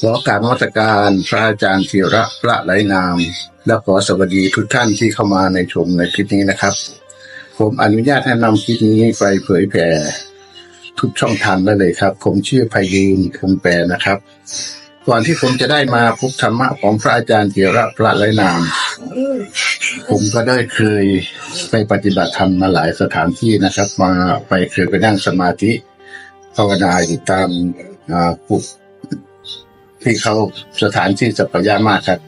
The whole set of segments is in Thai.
ขอกรารมัสการพระอาจารย์ธีระพระไหลนาม และขอสวัสดีทุกท่านที่เข้ามาในชมในคลิปนี้นะครับ ผมอนุญาตให้นำคลิปนี้ไปเผยแผ่ทุกช่องทางได้เลยครับ ผมชื่อไพยืนคงแปรนะครับ ก่อนที่ผมจะได้มาพบธรรมะของพระอาจารย์ธีระพระไหลนาม ผมก็ได้เคยไปปฏิบัติธรรมมาหลายสถานที่นะครับ มาไปเคยไปนั่งสมาธิภาวนาอยู่ตาม อ่าปุที่เขาสถานที่สัพยามากครับ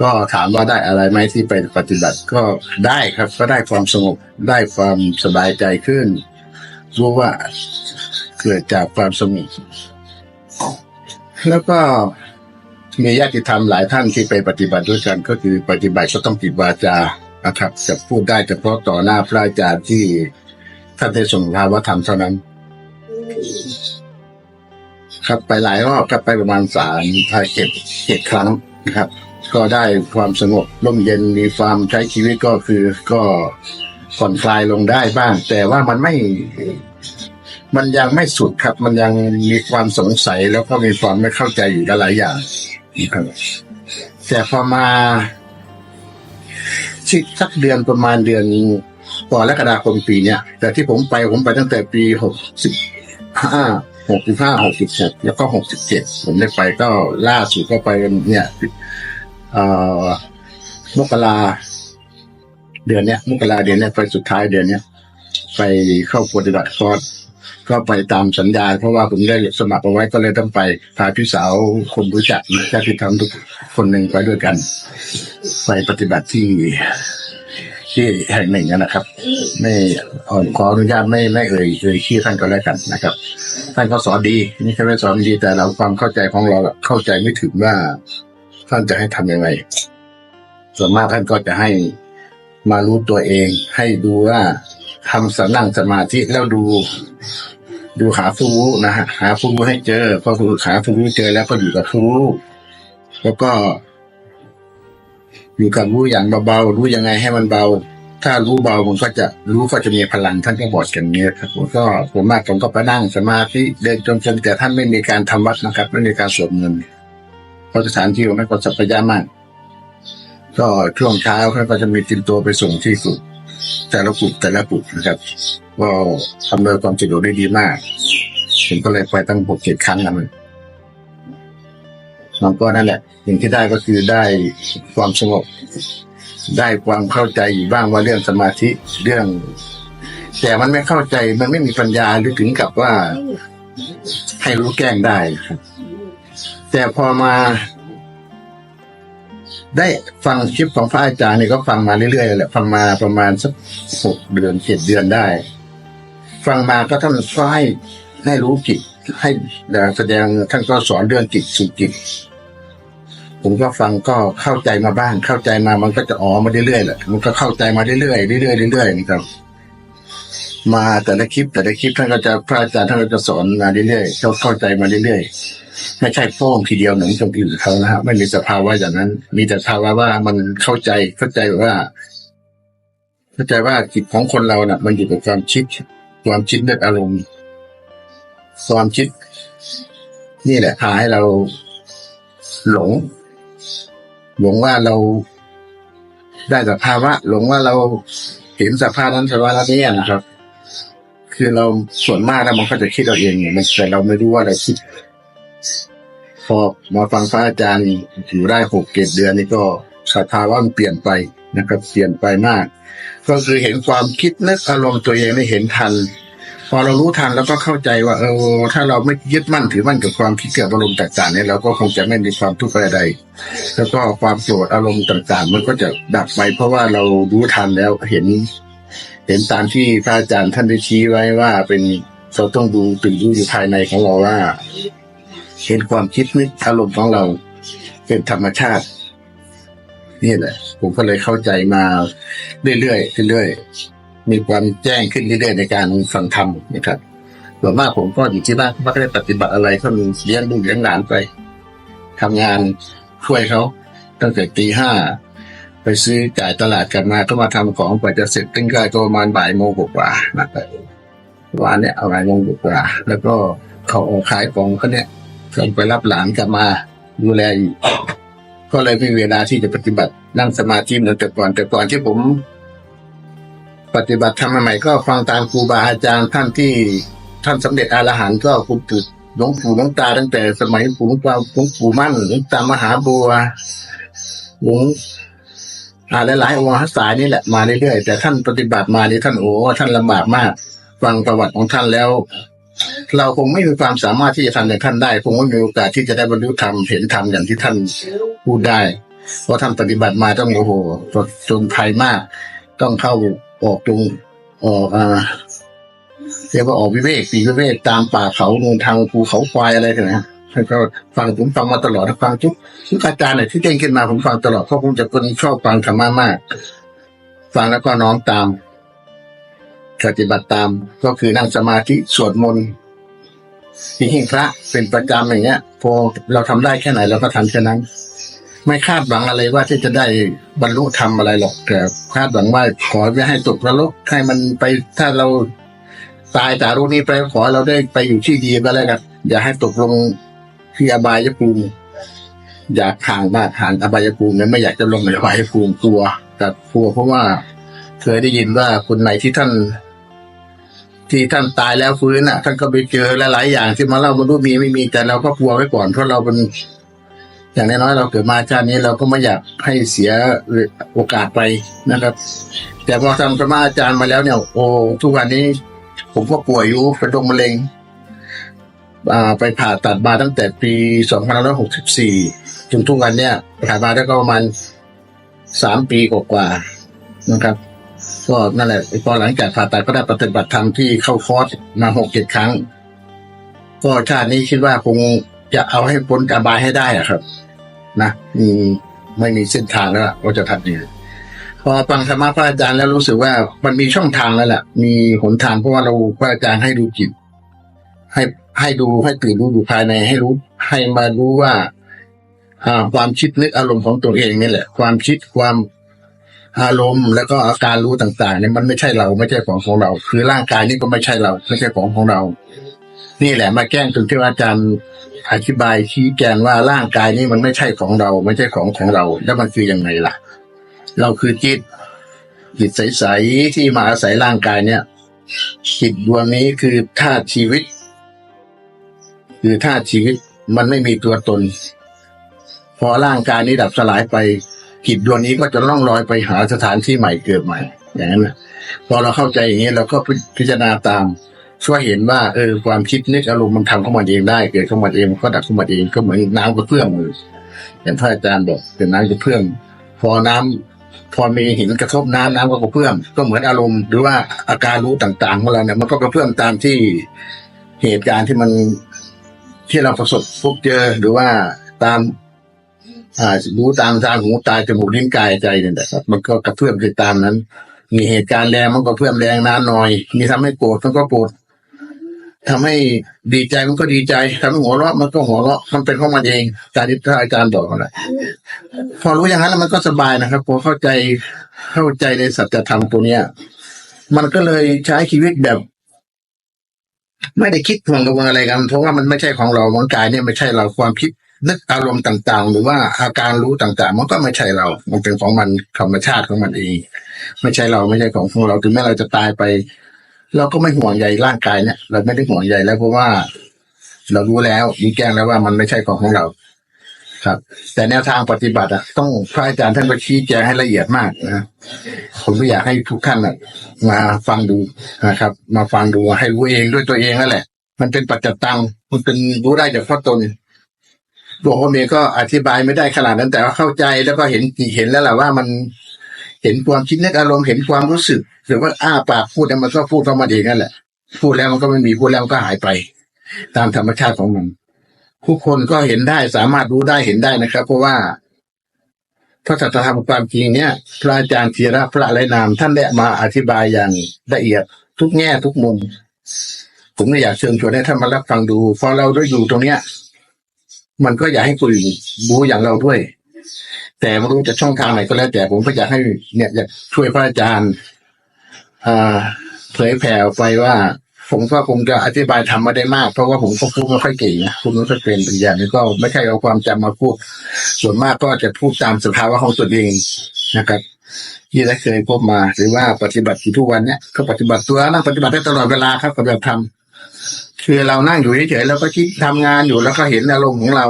ก็ถามว่าได้อะไรไหมที่ไปปฏิบัติก็ได้ครับ ก็ได้ความสงบได้ความสบายใจขึ้น รู้ว่าเกิดจากความสงบแล้วก็มีญาติธรรมหลายท่านที่ไปปฏิบัติด้วยกัน ก็คือปฏิบัติก็ต้องปิดวาจานะครับจะพูดได้เฉพาะต่อหน้าพระอาจารย์ที่ท่านได้ส่งภาวธรรมเท่านั้น ครับไปหลายรอบครับไปประมาณสามถ้าเจ็ดเจ็ดครั้งนะครับ ก็ได้ความสงบร่มเย็นมีความใช้ชีวิตก็คือก็ผ่อนคลายลงได้บ้าง แต่ว่ามันไม่มันยังไม่สุดครับ มันยังมีความสงสัยแล้วก็มีความไม่เข้าใจอยู่หลายอย่างนะครับแต่พอมาชิสักเดือนประมาณเดือนก่อนกรกฎาคมปีเนี้ยแต่ที่ผมไปผมไปตั้งแต่ปีหกสิบห้า หกสิบห้าหกสิบหกแล้วก็หกสิบเจ็ดผมได้ไปก็ล่าสุดก็ไปเนี่ยเอ่อมกราเดือนเนี้ยมกราเดือนเนี้ยไปสุดท้ายเดือนเนี้ยไปเข้าปฏิบัติคอร์สก็ไปตามสัญญา เพราะว่าผมได้สมัครเอาไว้ก็เลยต้องไปพาพี่สาวคนรู้จักนะญาติธรรมทุกคนหนึ่งไปด้วยกัน ไปปฏิบัติที่ ที่แห่งหนึ่งนะครับ ไม่เอ่อขออนุญาตไม่ไม่เอ่ยเอ่ยชื่อท่านก็แล้วกันนะครับ ท่านก็สอนดีนี่แค่ไม่สอนดีแต่เราความเข้าใจของเราอะเข้าใจไม่ถึงว่าท่านจะให้ทำยังไงส่วนมากท่านก็จะให้มารู้ตัวเอง ให้ดูว่าทำสนั่งสมาธิแล้วดู ดูหาฟูรู้นะฮะหาฟูรู้ให้เจอพอหาฟูรู้เจอแล้วก็อยู่กับฟูรู้แล้วก็ อยู่กับรู้อย่างเบาๆรู้ยังไงให้มันเบา ถ้ารู้เบามันก็จะรู้ก็จะมีพลังท่านก็บอกอย่างนี้ครับผมก็ผมมากผมก็ไปนั่งสมาธิเดินจงกรมแต่ท่านไม่มีการทำวัดนะครับ ไม่มีการสวดมนต์เพราะสถานที่มันก็สัพยามาก ก็ช่วงเช้าเขาก็จะมีตินตัวไปส่งที่กุฏแต่ละกุฏแต่ละกุฏนะครับก็ทำโดยความสะดวกได้ดีมากผมก็เลยไปตั้งหกเจ็ดครั้งนะมัน มันก็นั่นแหละสิ่งที่ได้ก็คือได้ความสงบ ได้ความเข้าใจอยู่บ้างว่าเรื่องสมาธิเรื่อง แต่มันไม่เข้าใจมันไม่มีปัญญาหรือถึงกับว่าให้รู้แกล้งได้ครับ แต่พอมา ได้ฟังคลิปของพระอาจารย์นี่ก็ฟังมาเรื่อยๆแหละฟังมาประมาณสักหกเดือนเจ็ดเดือนได้ ฟังมาก็ท่านก็ให้ให้รู้จิต ให้แสดงท่านก็สอนเรื่องจิตสุจิต ผมก็ฟังก็เข้าใจมาบ้าง เข้าใจมามันก็จะอ๋อมาเรื่อยๆแหละมันก็เข้าใจมาเรื่อยๆเรื่อยๆเรื่อยๆนะครับ มาแต่ละคลิป แต่ละคลิปท่านก็จะพระอาจารย์ท่านก็จะสอนมาเรื่อยๆเข้าใจมาเรื่อยๆไม่ใช่โป้งทีเดียวเหมือนคนอื่นเขานะฮะไม่มีสภาวะอย่างนั้น มีแต่ภาวะว่ามันเข้าใจเข้าใจว่าเข้าใจว่าจิตของคนเราน่ะ มันอยู่กับความคิดความคิดนึกอารมณ์ ความคิด นี่แหละพาให้เราหลง หลงว่าเราได้สภาวะ หลงว่าเราเห็นสภาพนั้นสภาวะนี้นะครับ คือเราส่วนมากแล้วมันก็จะคิดเราเองไงมันแต่เราไม่รู้ว่าเราคิด พอมาฟังพระอาจารย์อยู่ได้หกเกตเดือนนี่ก็สภาวะมันเปลี่ยนไปนะครับเปลี่ยนไปมาก ก็คือเห็นความคิดนึกอารมณ์ตัวเองได้เห็นทัน อเรารู้ทันแล้วก็เข้าใจว่า เออ ถ้าเราไม่ยึดมั่นถือมั่นกับความคิดเกิดอารมณ์ต่างๆเนี่ยเราก็คงจะไม่มีความทุกข์อะไรใดแล้วก็ความโกรธอารมณ์ต่างๆ มันก็จะดับไป เพราะว่าเรารู้ทันแล้วเห็น เห็นตามที่พระอาจารย์ท่านได้ชี้ไว้ว่าเป็นเราต้องดูตื่นรู้อยู่ภายในของเราว่า เห็นความคิดนึกอารมณ์ของเรา เป็นธรรมชาตินี่แหละผมก็เลยเข้าใจมาเรื่อยๆเรื่อยๆ มีความแจ้งขึ้นเรื่อยๆในการฟังธรรมนะครับส่วนมากผมก็อยู่ที่บ้านไม่ได้ปฏิบัติอะไรก็มีเลี้ยงลูกเลี้ยงหลานไปทำงานช่วยเขาตั้งแต่ตีห้าไปซื้อจ่ายตลาดกันมาก็มาทำของกว่าจะเสร็จตั้งแต่ก็ประมาณบ่ายโมงกว่านะครับวันเนี้ยเอาบ่ายโมงกว่าแล้วก็เขาออกขายของเขาเนี่ยต้องไปรับหลานกลับมาดูแลอีกก็เลยม่มีเวลาที่จะปฏิบัตินั่งสมาธิเหมือนแต่ก่อนแต่ก่อนที่ผม ปฏิบัติทำใหม่ก็ฟังตามครูบาอาจารย์ท่านที่ท่านสำเร็จอรหันต์ก็คุณตุดหลวงปู่หลวงตาตั้งแต่สมัยหลวงปู่หลวงปู่มั่นหลวงตามหาบัวหลวงอาหลายๆองค์สายนี่แหละมาเรื่อยๆแต่ท่านปฏิบัติมานี่ท่านโอ้ท่านลำบากมาก ฟังประวัติของท่านแล้ว เราคงไม่มีความสามารถที่จะทำอย่างท่านได้ คงไม่มีโอกาสที่จะได้บรรลุธรรมเห็นธรรมอย่างที่ท่านพูดได้ เพราะท่านปฏิบัติมาต้องโอ้โหจนภัยมาก ต้องเข้า ออกตรงออกอ่าเรียกว่าออกวิเวกปีวิเวกตามป่าเขาเนินทางภูเขาควายอะไรกันนะแล้วก็ฟังผมฟังมาตลอดฟังทุกทุกอาจารย์เนี่ยที่เก่งขึ้นมาผมฟังตลอดเพราะผมจะคนชอบฟังธรรมะมาก ฟังแล้วก็น้อมตามปฏิบัติตามก็คือนั่งสมาธิสวดมนต์ที่หิ้งพระเป็นประจำอย่างเงี้ย พอเราทำได้แค่ไหนเราก็ทำแค่นั้น ไม่คาดหวังอะไรว่าที่จะได้บรรลุธรรมอะไรหรอกแต่คาดหวังว่าขอไม่ให้ตกนรกให้มันไปถ้าเราตายจากโรคนี้ไปขอเราได้ไปอยู่ที่ดีก็แล้วกันอย่าให้ตกลงที่อบายภูมิอยากห่างมากห่างอบายภูมิเนี่ยไม่อยากจะลงในอบายภูมิกลัวแต่กลัวเพราะว่าเคยได้ยินว่าคนไหนที่ท่าน ที่ท่านตายแล้วฟื้นอะ ท่านก็ไปเจอหลายๆอย่างที่มาเล่ามันรู้มีไม่มีแต่เราก็กลัวไว้ก่อนเพราะเราเป็น อย่างน้อยๆเราเกิดมาชาตินี้เราก็ไม่อยากให้เสียโอกาสไปนะครับ แต่พอทำสมาอาจารย์มาแล้วเนี่ย โอ้ทุกวันนี้ ผมก็ป่วยอยู่เป็นโรคมะเร็งไปผ่าตัดมาตั้งแต่ปี 2564 จนทุกวันเนี่ยผ่ามาได้ก็ประมาณสามปีกว่าๆนะครับก็นั่นแหละพอหลังจากผ่าตัดก็ได้ปฏิบัติธรรมที่เข้าคอร์สมาหกเจ็ดครั้ง ก็ชาตินี้คิดว่าคงจะเอาให้พ้นอบายให้ได้อะครับ นะมีไม่มีเส้นทางแล้วว่าจะทำยังไงพอฟังธรรมะพระอาจารย์แล้วรู้สึกว่ามันมีช่องทางแล้วแหละมีหนทางเพราะว่าเราพระอาจารย์ให้ดูจิต ให้ให้ดูให้ตื่นรู้อยู่ภายในให้รู้ ให้มารู้ว่าอ่าความคิดนึกอารมณ์ของตัวเองนี่แหละ ความคิดความอารมณ์แล้วก็อาการรู้ต่างๆเนี่ยมันไม่ใช่เราไม่ใช่ของของเรา คือร่างกายนี่ก็ไม่ใช่เรา ไม่ใช่ของของเรา นี่แหละมาแกล้งถึงที่อาจารย์อธิบายชี้แจงว่าร่างกายนี้มันไม่ใช่ของเรา ไม่ใช่ของของเรา แล้วมันคือยังไงล่ะ เราคือจิต จิตใสๆที่มาอาศัยร่างกายเนี่ย จิตดวงนี้คือธาตุชีวิต คือธาตุชีวิตมันไม่มีตัวตน พอร่างกายนี้ดับสลายไปจิตดวงนี้ก็จะล่องลอยไปหาสถานที่ใหม่เกิดใหม่ อย่างนั้นนะพอเราเข้าใจอย่างนี้เราก็พิจารณาตาม ช่วยเห็นว่าเออความคิดนึกอารมณ์มันทำเข้ามาเองได้เกิดเข้ามาเองมันก็ดับเข้ามาเองก็เหมือนน้ำกระเพื่อมมืออย่างพระอาจารย์บอกเป็นน้ำกระเพื่อมพอน้ำพอมีหินกระทบน้ำน้ำก็กระเพื่อมก็เหมือนอารมณ์หรือว่าอาการรู้ต่างๆของเราเนี่ยมันก็กระเพื่อมตามที่เหตุการณ์ที่มันที่เราประสบพบเจอหรือว่าตาม อ่ารู้ตามทางหูตาจมูกลิ้นกายใจเนี่ยนะครับ มันก็กระเพื่อมไปตามนั้น มีเหตุการณ์แรงมันก็เพื่อมแรงนานหน่อย มีทำให้โกรธมันก็โกรธ ทำให้ดีใจมันก็ดีใจทำให้หัวเราะมันก็หัวเราะมันเป็นของมันเองการที่พระอาจารย์บอกอะไรพอรู้อย่างนั้นแล้วมันก็สบายนะครับพอเข้าใจเข้าใจในสัจธรรมตัวเนี้ย มันก็เลยใช้ชีวิตแบบ ไม่ได้คิดห่วงกังวลอะไรกัน เพราะว่ามันไม่ใช่ของเรามันกายเนี่ยไม่ใช่เราความคิดนึกอารมณ์ต่าง ๆ หรือว่าอาการรู้ต่าง ๆ มันก็ไม่ใช่เรา มันเป็นของมันธรรมชาติของมันเอง ไม่ใช่เราไม่ใช่ของของเราถึงแม้เราจะตายไป เราก็ไม่ห่วงใยร่างกายเนี่ย เราไม่ได้ห่วงใยแล้วเพราะว่า เรารู้แล้วมีแก้งแล้วว่ามันไม่ใช่ของของเรา ครับ แต่แนวทางปฏิบัติอะต้องพระอาจารย์ท่านก็ชี้แจงให้ละเอียดมากนะผมก็อยากให้ทุกท่านน่ะ มาฟังดูนะครับ มาฟังดูให้รู้เองด้วยตัวเองนั่นแหละ มันเป็นปัจจตังมันเป็นรู้ได้จากข้อตนตัวผมเองก็อธิบายไม่ได้ขนาดนั้นแต่ว่าเข้าใจแล้วก็เห็นเห็นแล้วแหละว่ามัน เห็นความคิดนึกอารมณ์เห็นความรู้สึกหรือว่าอ้าปากพูดเนี่ยมันก็พูดเข้ามาเองนั่นแหละ พูดแล้วมันก็ไม่มีพูดแล้วก็หายไป ตามธรรมชาติของมันผู้คนก็เห็นได้สามารถรู้ได้เห็นได้นะครับ เพราะว่าพระสัจธรรมความจริงเนี่ยพระอาจารย์ธีระพระไรนาม ท่านได้มาอธิบายอย่างละเอียดทุกแง่ทุกมุม ผมก็อยากเชิญชวนให้ท่านมารับฟังดูพอเราได้อยู่ตรงเนี้ย มันก็อยากให้คนอื่นรู้อย่างเราด้วย แต่ไม่รู้จะช่องทางไหนก็แล้ว แต่ผมก็อยากให้เนี่ยอยากช่วยพระอาจารย์เผยแผ่ไปว่า ผมก็คงจะอธิบายทำไม่ได้มาก เพราะว่าผมก็พูดไม่ค่อยเก่งนะพูดไม่ค่อยเป็นอีกอย่างหนึงก็ไม่ใช่เอาความจำมาพูด ส่วนมากก็จะพูดตามสภาวะของตัวเองนะครับที่ได้เคยพบมาหรือว่าปฏิบัติทุกวันเนี้ยก็ปฏิบัติตัวนั่งปฏิบัติได้ตลอดเวลาครับปฏิบัติธรรมคือเรานั่งอยู่เฉยๆแล้วก็คิดทำงานอยู่แล้วก็เห็นอารมณ์ของเรา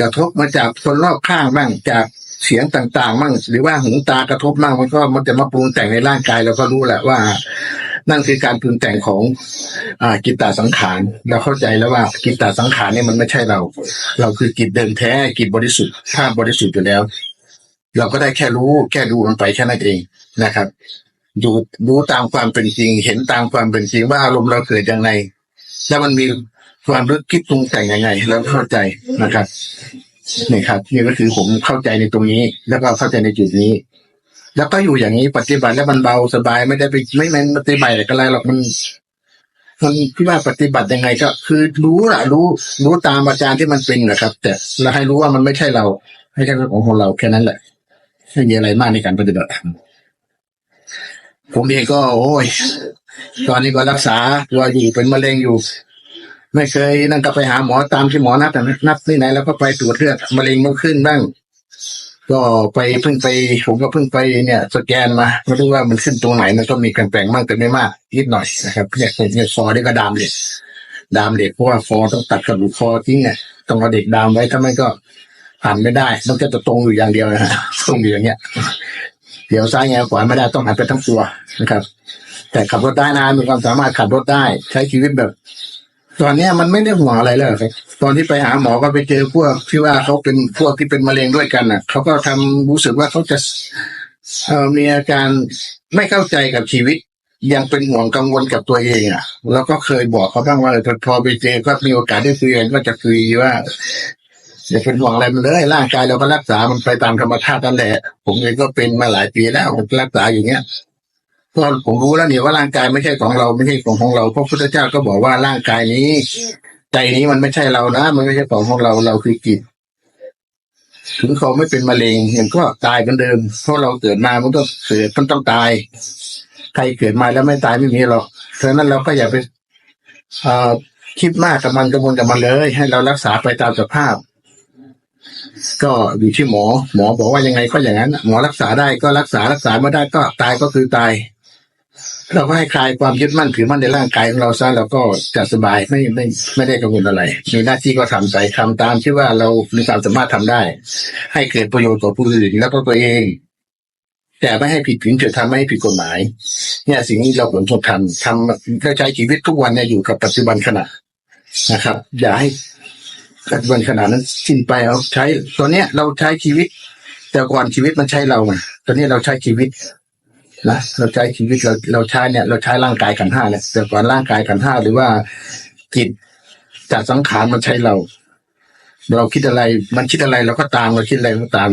กระทบมาจากคนรอบข้างบ้างจากเสียงต่างๆบ้างหรือว่าหูตากระทบบ้างมันก็มันจะมาปรุงแต่งในร่างกายเราก็รู้แหละว่า นั่นคือการปรุงแต่งของอ่ากิตตาสังขารเราเข้าใจแล้วว่ากิตตาสังขารเนี่ยมันไม่ใช่เรา เราคือกิจเดิมแท้กิจบริสุทธิ์ถ้าบริสุทธิ์อยู่แล้ว เราก็ได้แค่รู้แค่ดูมันไปแค่นั้นเองนะครับดูรู้ตามความเป็นจริง เห็นตามความเป็นจริงว่าอารมณ์เราเกิดยังไงแล้วมันมี ความรึกคิดปรุงแต่งยังไงเราเข้าใจนะครับนี่ครับนี่ก็คือผมเข้าใจในตรงนี้ แล้วก็เข้าใจในจุดนี้ แล้วก็อยู่อย่างนี้ปฏิบัติแล้วมันเบาสบายไม่ได้ไปไม่ไม่ปฏิบัติอะไรหรอกมันมันที่ว่าปฏิบัติยังไงก็ คือรู้ละรู้ รู้ตามอาจารย์ที่มันเป็นนะครับ แต่เราให้รู้ว่ามันไม่ใช่เราไม่ใช่ของของเราแค่นั้นแหละไม่มีอะไรมากในการปฏิบัติผมเองก็ โอ้ย ตอนนี้ก็รักษาตัวอยู่เป็นมะเร็งอยู่ ไม่เคยนั่นก็ไปหาหมอตามที่หมอนัดนะนัดที่ไหนแล้วก็ไปตรวจเลือดมะเร็งมันขึ้นบ้าง ก็ไปเพิ่งไปผมก็เพิ่งไปเนี่ย สแกนมาไม่รู้ว่ามันขึ้นตรงไหนมันก็มีการแปลงๆบ้างแต่ไม่มากนิดหน่อยนะครับเนี่ยผมเนี่ยฟอนี่ก็ดามเหล็กดามเหล็กเพราะว่าฟอต้องตัดกระดูกคอทิ้งไงต้องเอาเด็กดามไว้ถ้าไม่ก็หันไม่ได้ต้องจะตรงอยู่อย่างเดียวนะฮะตรงอยู่อย่างเงี้ยเดี๋ยวซ้ายแงขวาไม่ได้ต้องหันไปทั้งตัวนะครับ แต่ขับรถได้นะมีความสามารถขับรถได้ ใช้ชีวิตแบบ ตอนเนี้ยมันไม่ได้ห่วงอะไรเลยครับตอนที่ไปหาหมอก็ไปเจอพวกที่ว่าเขาเป็นพวกที่เป็นมะเร็งด้วยกันน่ะเขาก็ทำรู้สึกว่าเขาจะเอ่อมีอาการไม่เข้าใจกับชีวิต ยังเป็นห่วงกังวลกับตัวเองอะ แล้วก็เคยบอกเขาบ้างว่าเออพอไปเจอก็มีโอกาสได้คุยกันก็จะคุยว่าอย่าเป็นห่วงอะไรมันเลยร่างกายเราก็รักษามันไปตามธรรมชาตินั่นแหละ ผมเองก็เป็นมาหลายปีแล้วผมรักษาอย่างเงี้ย พราะผมรู้แล้วเนี่ยว่าร่างกายไม่ใช่ของเราไม่ใช่ของของเราเพราะพุทธเจ้าก็บอกว่าร่างกายนี้ ใจนี้มันไม่ใช่เรานะมันไม่ใช่ของของเราเราคือจิตถึงเขาไม่เป็นมะเร็งยังก็ตายเหมือนเดิมเพราะเราเกิดมามันก็เกิดมันต้องตาย ใครเกิดมาแล้วไม่ตายไม่มีหรอกเพราะนั้นเราก็อย่าไปคิดมากกับมันกังวลกับมันเลย ให้เรารักษาไปตามสภาพ ก็อยู่ที่หมอ หมอบอกว่ายังไงก็อย่างนั้น หมอรักษาได้ก็รักษารักษาไม่ได้ก็ตายก็คือตาย เราก็ให้คลายความยึดมั่นถือมั่นในร่างกายของเราซะเราก็จะสบายไม่ไม่ไม่ได้กังวลอะไร มีหน้าที่ก็ทำใจทำตามที่ว่าเรามีความสามารถทำได้ ให้เกิดประโยชน์ต่อผู้อื่นแล้วก็ตัวเอง แต่ไม่ให้ผิดผิงเกิดทำไม่ให้ผิดกฎหมาย เนี่ยสิ่งนี้เราควรจะทำทำเราใช้ชีวิตทุกวันเนี่ยอยู่กับปัจจุบันขณะนะครับ อย่าให้ปัจจุบันขณะนั้นสิ้นไปเอาใช้ตอนเนี้ยเราใช้ชีวิต แต่ก่อนชีวิตมันใช้เราไงตอนนี้เราใช้ชีวิต นะเราใช้ชีวิตเราเราใช้เนี่ยเราใช้ร่างกายขันห้าเนี่ยแต่ก่อนร่างกายขันห้าหรือว่าจิตจากสังขารมันใช้เรา เราคิดอะไร มันคิดอะไรเราก็ตามเราคิดอะไรก็ตาม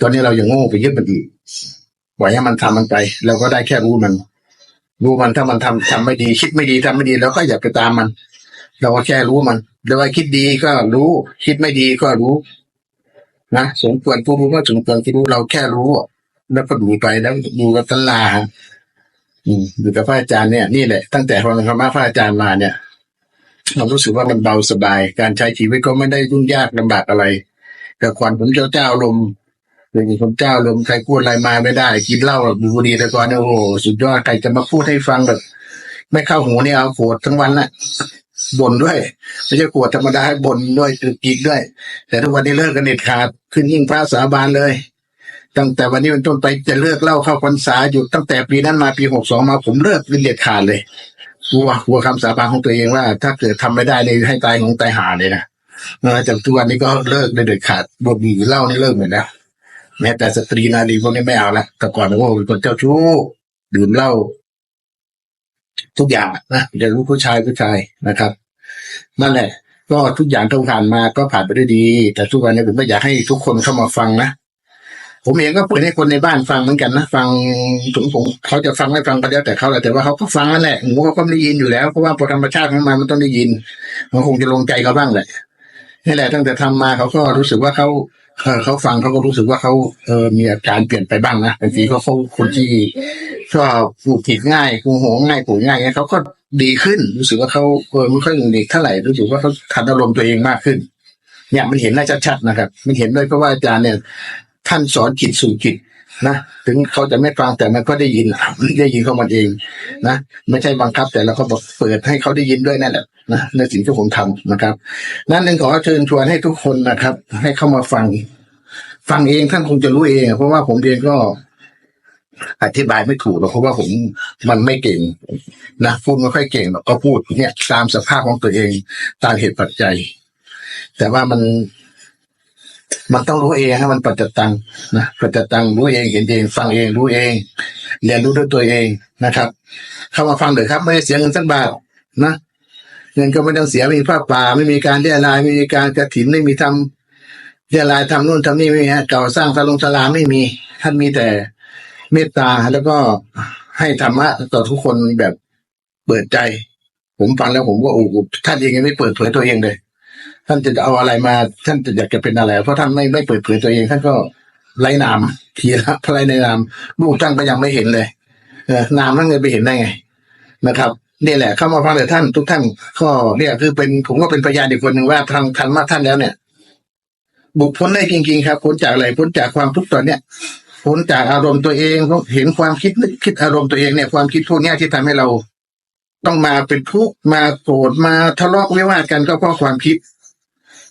ตอนนี้เราอย่างโง่ไปยึดมันอีกปล่อยให้มันทำมันไปเราก็ได้แค่รู้มัน รู้มันถ้ามันทำทำไม่ดี คิดไม่ดีทำไม่ดีเราก็อย่าไปตามมัน เราก็แค่รู้มันเราว่าคิดดีก็รู้ คิดไม่ดีก็รู้นะสมควรผู้รู้ก็สมควรที่รู้เราแค่รู้ แล้วก็ดูไปแล้วดูกับตลาอืมดูกับพระอาจารย์เนี่ยนี่แหละ ตั้งแต่ฟังธรรมะพระอาจารย์มาเนี่ย เรารู้สึกว่ามันเบาสบาย การใช้ชีวิตก็ไม่ได้ยุ่งยากลำบากอะไรแต่ก่อนผมเจ้าเจ้าลมเป็นผมเจ้าลมใครพูดอะไรมาไม่ได้ กินเหล้าดูบุหรีแต่ก่อนเนี่ยโอ้โหสุดยอดใครจะมาพูดให้ฟังแบบไม่เข้าหูเนี่ยเอาโกรธทั้งวันน่ะบ่นด้วยไม่ใช่โกรธธรรมดาให้บ่นด้วยอีกด้วย แต่ทุกวันนี้เลิกกันเด็ดขาดขึ้นยิ่งพระสาบานเลย ตั้งแต่วันนี้เป็นต้นไปจะเลิกเล่าเข้าพรรษาอยู่ตั้งแต่ปีนั้นมาปีหกสองมาผมเลิกเป็นเด็ดขาดเลยกลัวกลัวคำสาบานของตัวเองว่า ถ้าเกิดทำไม่ได้เลยให้ตายของตายหาเลยนะเออจากทุกวันนี้ก็เลิกเลยเด็ดขาดบทบีเหล้านี่เลิกหมดแล้วแม้แต่สตรีนารีพวกนี้ไม่เอาละแต่ก่อนโอ้โหเป็นคนเจ้าชู้ดื่มเหล้าทุกอย่างนะจะรู้ผู้ชายผู้ชายนะครับ นั่นแหละ ก็ทุกอย่างต้องผ่านมาก็ผ่านไปด้วยดี แต่ทุกวันนี้ผมไม่อยากให้ทุกคนเข้ามาฟังนะ ผมเองก็เปิดให้คนในบ้านฟังเหมือนกันนะฟังถึงผมเขาจะฟังไม่ฟังก็แล้วแต่เขาแหละแต่ว่าเขาก็ฟังนั่นแหละหูเขาก็ไม่ได้ยินอยู่แล้วเพราะว่าพอธรรมชาติของมันมันต้องได้ยิน มันคงจะลงใจเขาบ้างแหละนี่แหละตั้งแต่ทำมาเขาก็รู้สึกว่าเขาเออเขาฟังเขาก็รู้สึกว่าเขาเออมีอาการเปลี่ยนไปบ้างนะบางทีเขาเขาคนที่ชอบผูกผิดง่ายกูโหง่ายผูกง่ายเนี่ยเขาก็ดีขึ้น รู้สึกว่าเขาเออไม่ค่อยหงุดหงิดเท่าไหร่รู้สึกว่าเขาทันอารมณ์ตัวเองมากขึ้นเนี่ยมันเห็นได้ชัดๆนะครับ มันเห็นด้วยเพราะว่าอาจารย์เนี่ย ท่านสอนจิตสู่จิตนะถึงเขาจะไม่ฟังแต่มันก็ได้ยินได้ยินเขามันเองนะไม่ใช่บังคับแต่เราก็บอกเปิดให้เขาได้ยินด้วยนั่นแหละนะในสิ่งที่ผมทำนะครับ นั่นเองขอเชิญชวนให้ทุกคนนะครับ ให้เข้ามาฟัง ฟังเองท่านคงจะรู้เอง เพราะว่าผมเองก็อธิบายไม่ถูกหรอกเพราะว่าผมมันไม่เก่งนะพูดไม่ค่อยเก่งหรอกก็พูดเนี่ยตามสภาพของตัวเองตามเหตุปัจจัย แต่ว่ามัน มันต้องรู้เองฮะมันปัจจตังนะปัจจตังรู้เองเห็นเองฟังเองรู้เอง เรียนรู้ด้วยตัวเองนะครับ เข้ามาฟังเลยครับ ไม่ได้เสียเงินสักบาทนะเงินก็ไม่ต้องเสียไม่มีผ้าป่า ไม่มีการเรียรายไม่มีการกระถินไม่มีทำเรียรายทำนู่นทำนี่ไม่มีฮะเก่าสร้างสลงสลาไม่มีท่านมีแต่เมตตาแล้วก็ให้ธรรมะต่อทุกคนแบบเปิดใจ ผมฟังแล้วผมก็โอ้ท่านเองยังไม่เปิดเผยตัวเองเลย ท่านจะเอาอะไรมา ท่านจะอยากจะเป็นอะไร เพราะท่านไม่ไม่เปิดเผยตัวเอง ท่านก็ไร้นามทีละพระไรในนามลูกท่านก็ยังไม่เห็นเลยเออนามท่านจะไปเห็นได้ไง นะครับนี่แหละเข้ามาฟังแต่ท่านทุกท่านก็เนี่ยคือเป็นผมก็เป็นพยานอีกคนหนึ่งว่าทางทันมาท่านแล้วเนี่ย บุกพ้นได้จริงๆครับพ้นจากอะไรพ้นจากความทุกข์ตอนเนี้ยพ้นจากอารมณ์ตัวเองเห็นความคิดคิดอารมณ์ตัวเองเนี่ยความคิดพวกนี้ที่ทำให้เรา ต้องมาเป็นทุกข์มาโกรธมาทะเลาะวิวาทกันก็เพราะความคิด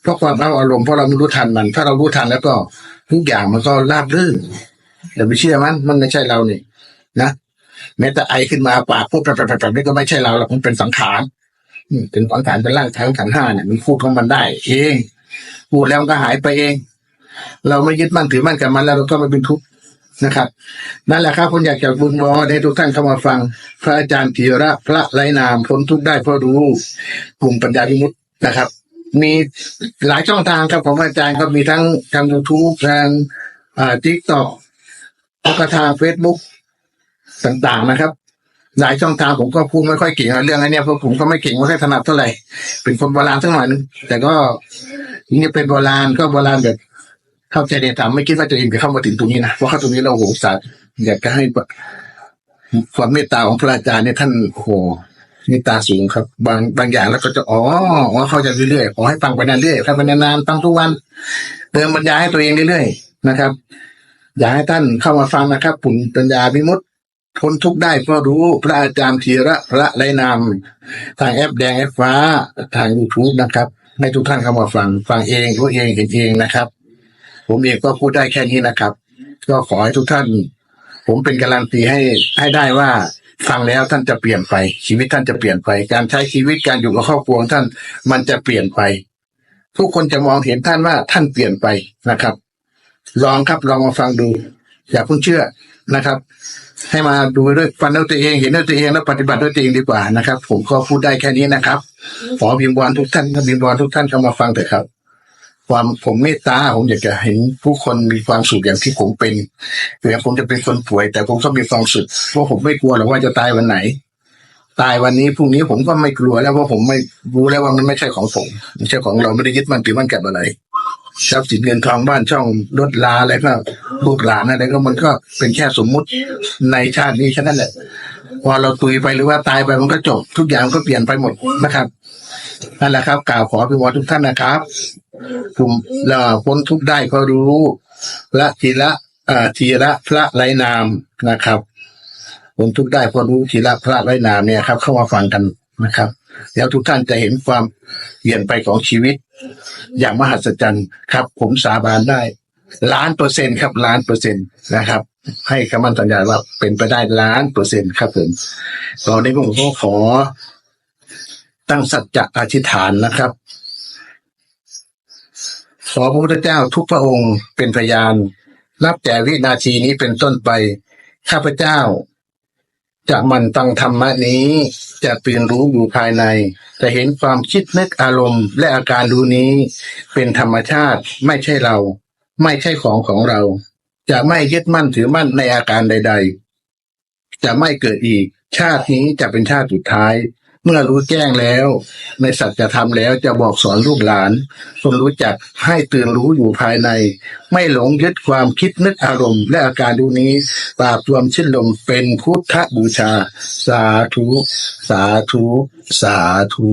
เพราะความเอาอารมณ์เพราะเราไม่รู้ทันมัน ถ้าเรารู้ทันแล้วก็ทุกอย่างมันก็ราบรื่นอย่าไปเชื่อมัน มันไม่ใช่เรานี่นะแม้แต่ไอขึ้นมาปากพูดแบบแบบนี้ก็ไม่ใช่เราหรอกมันเป็นสังขารอืมเป็นสังขารเป็นร่างกายขันห้าเนี่ยมันพูดของมันได้ เองพูดแล้วก็หายไปเอง เราไม่ยึดมั่นถือมั่นกับมันแล้วเราก็ไม่เป็นทุกข์นะครับนั่นแหละครับผมอยากจะบุญวอให้ทุกท่านเข้ามาฟัง พระอาจารย์ธีระพระไรนามพ้นทุกข์ได้เพราะรู้กลุ่มปัญญาวิมุตตินะครับ มีหลายช่องทางครับของอาจารย์ครับมีทั้งทางยูทูบทางอ่าทิกตอกแล้วก็ทางเฟซบุ๊กต่างๆนะครับ หลายช่องทางผมก็พูดไม่ค่อยเก่งเรื่องอันเนี้ยเพราะผมก็ไม่เก่งไม่ค่อยถนัดเท่าไหร่เป็นคนโบราณสักหน่อยนึงแต่ก็นี่เป็นโบราณก็โบราณแบบเข้าใจในธรรมไม่คิดว่าตัวเองจะเข้ามาถึงตรงนี้นะเพราะเข้าตรงนี้เราโหสาธุอยากจะให้ความเมตตาของพระอาจารย์เนี่ยท่านโอ้โห เมตตาสูงครับ บางบางอย่างแล้วก็จะอ๋ออ๋อเข้าใจเรื่อยๆขอให้ฟังไปนานเรื่อยฟังไปนานๆฟังทุกวันเติมปัญญาให้ตัวเองเรื่อยๆนะครับ อยากให้ท่านเข้ามาฟังนะครับปุ่นปัญญาพิมุตพ้นทุกได้เพราะรู้พระอาจารย์ธีระพระไรนามทางแอปแดงแอปฟ้าทางยูทูบนะครับให้ทุกท่านเข้ามาฟังฟังเองรู้เองเห็นเองนะครับ ผมเองก็พูดได้แค่นี้นะครับ ก็ขอให้ทุกท่าน ผมเป็นการันตีให้ให้ได้ว่า ฟังแล้วท่านจะเปลี่ยนไป ชีวิตท่านจะเปลี่ยนไป การใช้ชีวิตการอยู่กับครอบครัวของท่านมันจะเปลี่ยนไป ทุกคนจะมองเห็นท่านว่าท่านเปลี่ยนไปนะครับ ลองครับลองมาฟังดู อย่าเพิ่งเชื่อนะครับ ให้มาดูด้วยฟันด้วยตัวเองเห็นด้วยตัวเองแล้วปฏิบัติด้วยตัวเองดีกว่านะครับ ผมก็พูดได้แค่นี้นะครับขอบิมบอลทุกท่านบิมบอลทุกท่านเข้ามาฟังเถอะครับ ความผมเมตตาผมอยากจะเห็นผู้คนมีความสุขอย่างที่ผมเป็นถึงแม้ผมจะเป็นคนป่วย แต่ผมก็มีความสุขเพราะผมไม่กลัวหรอกว่าจะตายวันไหน ตายวันนี้พรุ่งนี้ผมก็ไม่กลัวแล้วเพราะผมไม่รู้แล้วว่ามันไม่ใช่ของผมไม่ใช่ของเราไม่ได้ยึดมั่นถือมั่นกับอะไรทรัพย์สินเงินทองบ้านช่องรถลาอะไรก็ลูกหลานอะไรก็มันก็เป็นแค่สมมุติในชาตินี้แค่นั้นแหละพอเราตุยไปหรือว่าตายไปมันก็จบ ทุกอย่างก็เปลี่ยนไปหมดนะครับนั่นแหละครับ กล่าวขอพิวอทุกท่านนะครับ กลุ่มเราพ้นทุกข์ได้ก็รู้ ละทีละอ่าทีละพระไรนามนะครับพ้นทุกข์ได้พอรู้ทีละพระไรนามเนี่ยครับ เข้ามาฟังกันนะครับ แล้วทุกท่านจะเห็นความเปลี่ยนไปของชีวิต อย่างมหัศจรรย์ครับ ผมสาบานได้ล้านเปอร์เซ็นต์ครับล้านเปอร์เซ็นต์นะครับ ให้คำมั่นสัญญาว่าเป็นไปได้ล้านเปอร์เซ็นต์ครับผมตอนนี้ผมก็ขอตั้งสัจจะอธิษฐานนะครับ ขอพระพุทธเจ้าทุกพระองค์เป็นพยานนับแต่วินาทีนี้เป็นต้นไป ข้าพเจ้า จะมันตังธรรมะนี้ จะตื่นรู้อยู่ภายใน จะเห็นความคิดนึกอารมณ์ และอาการรู้นี้ เป็นธรรมชาติไม่ใช่เรา ไม่ใช่ของของเรา จะไม่ยึดมั่นถือมั่นในอาการใด ๆ จะไม่เกิดอีก ชาตินี้จะเป็นชาติสุดท้าย เมื่อรู้แจ้งแล้ว ในสัจธรรมแล้วจะบอกสอนลูกหลานจนรู้จักให้ตื่นรู้อยู่ภายใน ไม่หลงยึดความคิดนึกอารมณ์ และอาการดูนี้ปราบรวมชิ้นลมเป็นพุทธบูชา สาธุ สาธุ สาธุ